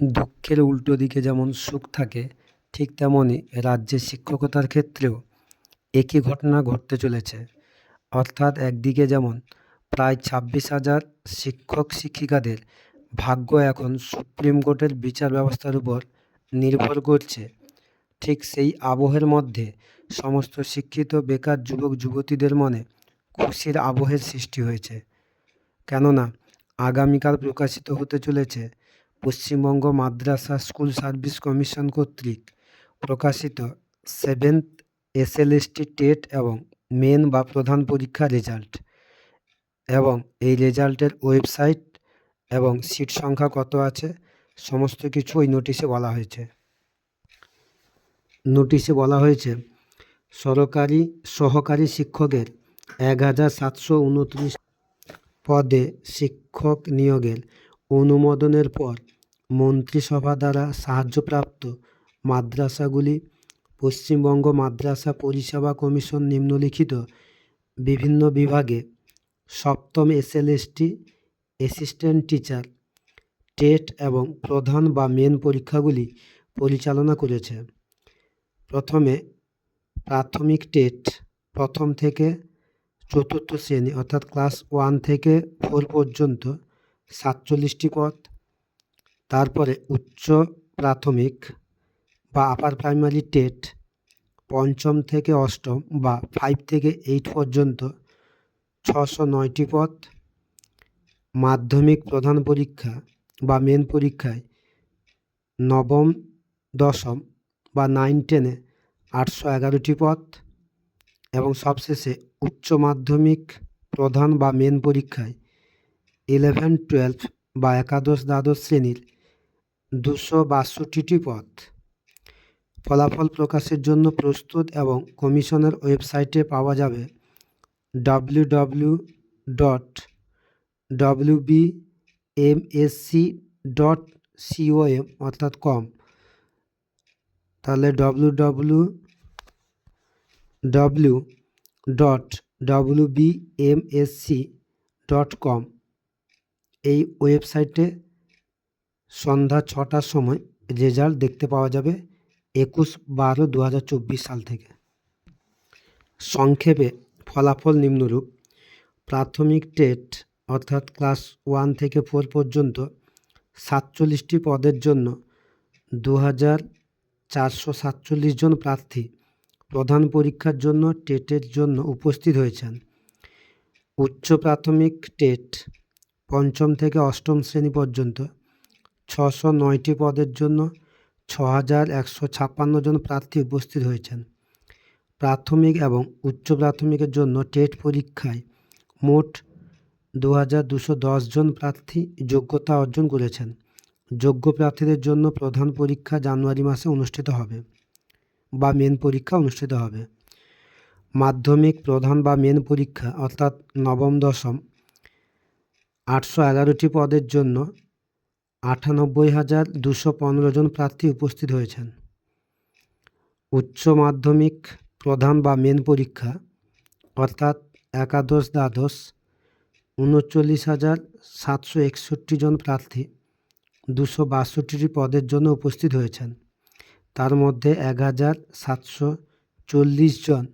দুঃখের উল্টো দিকে যেমন সুখ থাকে, ঠিক তেমনই রাজ্যে শিক্ষকতার ক্ষেত্রেও একই ঘটনা ঘটতে চলেছে। অর্থাৎ একদিকে যেমন প্রায় ছাব্বিশ হাজার শিক্ষক শিক্ষিকাদের ভাগ্য এখন সুপ্রিম কোর্টের বিচার ব্যবস্থার উপর নির্ভর করছে। ঠিক সেই আবহের মধ্যে সমস্ত শিক্ষিত, বেকার যুবক, যুবতীদের মনে খুশির আবহের সৃষ্টি হয়েছে। কেননা আগামীকাল প্রকাশিত হতে চলেছে Paschimbanga Madrasah school service commission কর্তৃক প্রকাশিত সেভেন্থ এসএলএসটি টেট এবং মেন বা প্রধান পরীক্ষা রেজাল্ট এবং এই রেজাল্টের ওয়েবসাইট এবং সিট সংখ্যা কত আছে, সমস্ত কিছু ওই নোটিশে বলা হয়েছে। নোটিশে বলা হয়েছে, সরকারি সহকারী শিক্ষকের এক হাজার সাতশো উনত্রিশ পদে শিক্ষক নিয়োগের অনুমোদনের পর মন্ত্রিসভা দ্বারা সাহায্যপ্রাপ্ত মাদ্রাসাগুলি, পশ্চিমবঙ্গ মাদ্রাসা পরিষেবা কমিশন নিম্নলিখিত বিভিন্ন বিভাগে সপ্তম এসএলএসটি অ্যাসিস্ট্যান্ট টিচার, টেট এবং প্রধান বা মেন পরীক্ষাগুলি পরিচালনা করেছে। প্রথমে প্রাথমিক টেট প্রথম থেকে চতুর্থ শ্রেণি অর্থাৎ ক্লাস ওয়ান থেকে ফোর পর্যন্ত সাতচল্লিশটি পদ। তারপরে উচ্চ প্রাথমিক বা আপার প্রাইমারি টেট পঞ্চম থেকে অষ্টম বা ফাইভ থেকে এইট পর্যন্ত ছশো নয়টি পদ। মাধ্যমিক প্রধান পরীক্ষা বা মেন পরীক্ষায় নবম, দশম বা নাইন টেনে আটশো এগারোটি পদ এবং সবশেষে উচ্চ মাধ্যমিক প্রধান বা মেন পরীক্ষায় ইলেভেন, টুয়েলভ বা একাদশ দ্বাদশ শ্রেণির দুশো বাষট্টিটি পদ। ফলাফল প্রকাশের জন্য প্রস্তুত এবং কমিশনের ওয়েবসাইটে পাওয়া যাবে W W dot W B M S C dot COM অর্থাৎ কম তাহলে W W W dot W B M S C dot com এই ওয়েবসাইটে সন্ধ্যা ছটার সময় রেজাল্ট দেখতে পাওয়া যাবে একুশ বারো দু সাল থেকে। সংক্ষেপে ফলাফল নিম্নরূপ। প্রাথমিক টেট অর্থাৎ ক্লাস ওয়ান থেকে ফোর পর্যন্ত সাতচল্লিশটি পদের জন্য দু হাজার চারশো সাতচল্লিশ জন প্রার্থী প্রধান পরীক্ষার জন্য টেটের জন্য উপস্থিত হয়েছেন। উচ্চ প্রাথমিক টেট পঞ্চম থেকে অষ্টম শ্রেণি পর্যন্ত। ছশো নয়টি পদের জন্য ছ হাজার একশো ছাপ্পান্ন জন প্রার্থী উপস্থিত হয়েছেন। প্রাথমিক এবং উচ্চ প্রাথমিকের জন্য টেট পরীক্ষায় মোট দু হাজার দুশো দশ জন প্রার্থী যোগ্যতা অর্জন করেছেন। যোগ্য প্রার্থীদের জন্য প্রধান পরীক্ষা জানুয়ারি মাসে অনুষ্ঠিত হবে বা মেন পরীক্ষা অনুষ্ঠিত হবে। মাধ্যমিক প্রধান বা মেন পরীক্ষা অর্থাৎ নবম, দশম আটশো এগারোটি পদের জন্য আটানব্বই হাজার দুশো পনেরো জন প্রার্থী উপস্থিত হয়েছেন। উচ্চ মাধ্যমিক প্রধান বা মেন পরীক্ষা, অর্থাৎ একাদশ দ্বাদশ, উনচল্লিশ হাজার সাতশো একষট্টি জন প্রার্থী দুশো বাষট্টিটি পদের জন্য উপস্থিত হয়েছেন। তার মধ্যে এক হাজার সাতশো চল্লিশ জন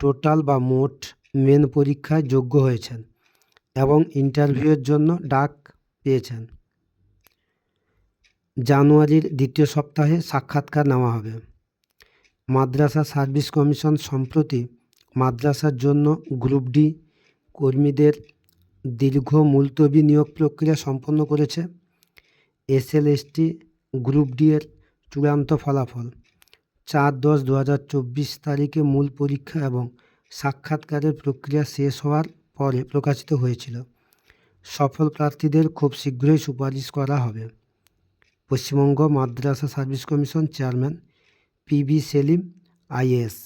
টোটাল বা মোট মেন পরীক্ষায় যোগ্য হয়েছেন। এবং ইন্টারভিউয়ের জন্য ডাক পেয়েছেন। জানুয়ারির দ্বিতীয় সপ্তাহে সাক্ষাৎকার নেওয়া হবে। মাদ্রাসা সার্ভিস কমিশন সম্প্রতি মাদ্রাসার জন্য গ্রুপ ডি কর্মীদের দীর্ঘ মুলতবি নিয়োগ প্রক্রিয়া সম্পন্ন করেছে। এসএলএসটি গ্রুপ ডি এর চূড়ান্ত ফলাফল। চার দশ দু তারিখে মূল পরীক্ষা এবং সাক্ষাৎকারের প্রক্রিয়া শেষ হওয়ার পরে প্রকাশিত হয়েছিল। সফল প্রার্থীদের খুব শীঘ্রই সুপারিশ করা হবে। পশ্চিমবঙ্গ মাদ্রাসা service commission chairman P B Selim IAS.